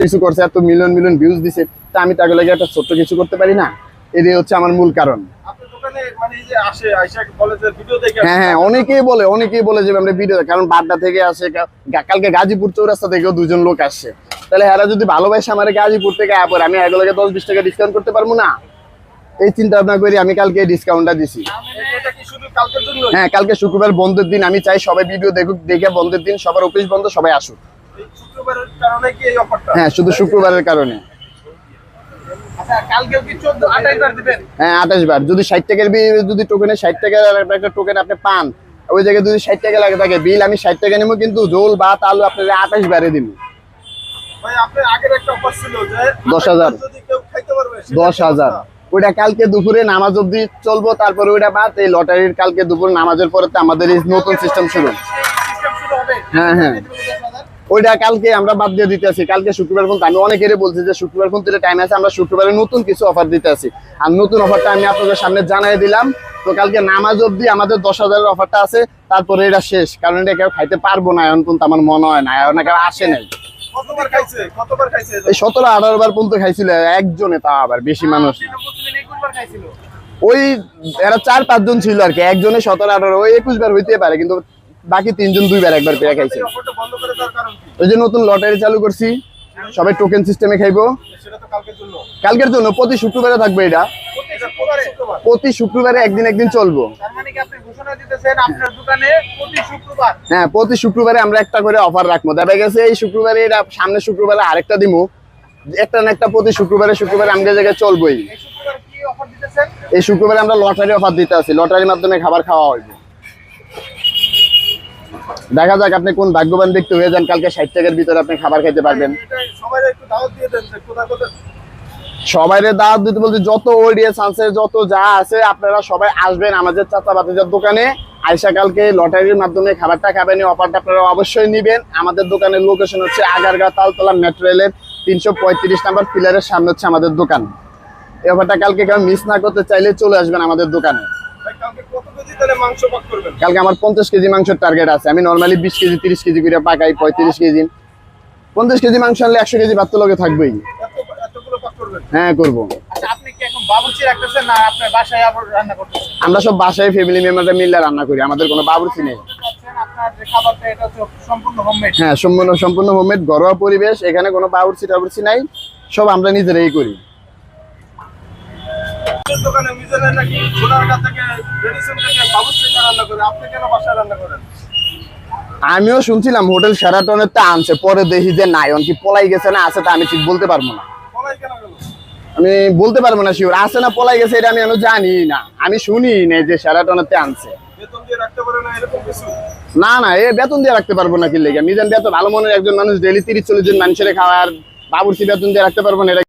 কিছু করছে এত মিলিয়ন মিলিয়ন ভিউজ দিছে তা আমি তাকে লাগে একটা ছোট্ট কিছু করতে পারি না? এটাই হচ্ছে আমার মূল কারণ। আপনার দোকানে মানে এই যে আসে আইসা বলে যে ভিডিও দেখে হ্যাঁ হ্যাঁ অনেকেই বলে অনেকেই বলে যে আমরা ভিডিও কারণ বাড্ডা থেকে আসে কালকে গাজীপুর চৌরাস্তা থেকেও দুজন লোক আসছে তাহলে এরা যদি ভালোবাসে আমার গাজীপুর থেকে আমি এগুলোকে দশ বিশ টাকা ডিসকাউন্ট করতে পারব না? এই চিন্তা ভাবনা করি আমি কালকে ডিসকাউন্টটা দিছি। হ্যাঁ কালকে শুক্রবার বন্ধের দিন আমি চাই সবাই ভিডিও দেখুক দেখে বন্ধের দিন সবার অফিস বন্ধ সবাই আসুক। হ্যাঁ শুধু শুক্রবারের কারণে। আচ্ছা কালকেও কি 14 28 বার দিবেন? হ্যাঁ আঠাশ বার। যদি ষাট টাকার বিল যদি টোকেনে ষাট টাকার একটা টোকেন আপনি পান ওই জায়গায় যদি ষাট টাকা লাগে থাকে বিল আমি ষাট টাকা নেব কিন্তু জোল ভাত আলু আঠাশ বারে দিব। ভাই আপনার আগের একটা অফার ছিল যে 10,000 যদি কেউ খাইতে পারবে সেটা দশ হাজার। ওইটা কালকে দুপুরে নামাজ অব্দি চলবো তারপরে ওইটা বাদ এই লটারির কালকে দুপুর নামাজের পরে আমাদের এই নতুন সিস্টেম শুরু। হ্যাঁ হ্যাঁ। ওইটা কালকে আমরা বাদ দিয়ে দিতে আছি। কালকে শুক্রবার পর্যন্ত আমি অনেকেরই বলছি যে শুক্রবার পর্যন্ত টাইম আছে আমরা শুক্রবারে নতুন কিছু অফার দিতে আছি। আর নতুন অফারটা আমি আপনাদের সামনে জানাই দিলাম। তো কালকে নামাজ অব্দি আমাদের দশ হাজারের অফারটা আছে তারপরে এটা শেষ। কারণ এটা কেউ খাইতে পারব না এখন পর্যন্ত আমার মনে হয় না এখন কেউ আসে নাই। এই সতেরো আঠারো বার পর্যন্ত খাইছিল একজনে তা আবার বেশি মানুষ। না। মুসলিম 21 বার খাইছিল। ওই এরা চার পাঁচজন ছিল আর কি একজনে সতেরো আঠারো ওই একুশ বার হইতে পারে কিন্তু বাকি তিনজন দুইবার একবার পেয়ে খাইছে। ওই যে নতুন লটারি চালু করছি, সবাই টোকেন সিস্টেমে খাইবো। কালকের জন্য, প্রতি শুক্রবারে থাকবে এটা। প্রতি শুক্রবারে একদিন একদিন চলবো। হ্যাঁ প্রতি শুক্রবারে আমরা একটা করে অফার রাখব। দেখা গেছে এই শুক্রবারে এটা, সামনে শুক্রবারে আরেকটা দিমু। একটা না একটা প্রতি শুক্রবারে শুক্রবারে আমাদের জায়গায় চলবোই। এই শুক্রবারে আমরা লটারি অফার দিতে আছি। লটারির মাধ্যমে খাবার খাওয়া হইব। দেখা যাক আপনি কোন ভাগ্যবান ব্যক্তি হয়ে যান, কালকে ষাট টাকার ভিতরে আপনি খাবার খেতে পারবেন। সবাই দাওয়াত দিতে বলতে যত অডিয়েন্স আছে, যত যা আছে, আপনারা সবাই আসবেন আমাদের চাচা বাতিজার দোকানে। আইসা কালকে লটারির মাধ্যমে খাবারটা খাবেন অফারটা আপনারা অবশ্যই নিবেন। আমাদের দোকানের লোকেশন হচ্ছে আগারগা তালতলা মেট্রো রেলের তিনশো পঁয়ত্রিশ নাম্বার পিলারের সামনে হচ্ছে আমাদের দোকান। এই অফারটা কালকে কেউ মিস না করতে চাইলে চলে আসবেন আমাদের দোকানে। কালকে আমার পঞ্চাশ কেজি মাংসের টার্গেট আছে। আমি নর্মালি বিশ কেজি তিরিশ কেজি করে পাকাই পঁয়ত্রিশ কেজি। পঞ্চাশ কেজি মাংস আনলে একশো কেজি ভাত তো লগে থাকবেই। হ্যাঁ করব। আচ্ছা আমরা সব বাসায় ফ্যামিলি মেম্বাররা মিলে রান্না করি আমাদের কোনো বাবুর্চি নেই। হ্যাঁ সম্পূর্ণ সম্পূর্ণ হোমমেড ঘরোয়া পরিবেশ এখানে কোনো বাবুর্চি টাবুর্চি নাই সব আমরা নিজেরাই করি। দোকানে মিজানের নাকি সোনারগা থেকে রেডিসন থেকে রান্না করে আপনি কেন বাসায় রান্না করেন? আমিও শুনছিলাম হোটেল সেরাটনের তে আনছে পরে দেখি যে নাই কি পলাই গেছে না আছে তা আমি ঠিক বলতে পারব না। আমি বলতে পারব না শিওর আছে না পলাই গেছে এটা আমি জানি না। আমি শুনি না যে সেরাটনের তে আনছে। বেতন দিয়ে রাখতে না না এ বেতন দিয়ে রাখতে পারব না কি লেগে? মিজান বেতন ভালো মনের একজন মানুষ ডেলি তিরিশ চল্লিশ জন মানুষের খাওয়ার বাবুর্চি বেতন দিয়ে রাখতে পারব না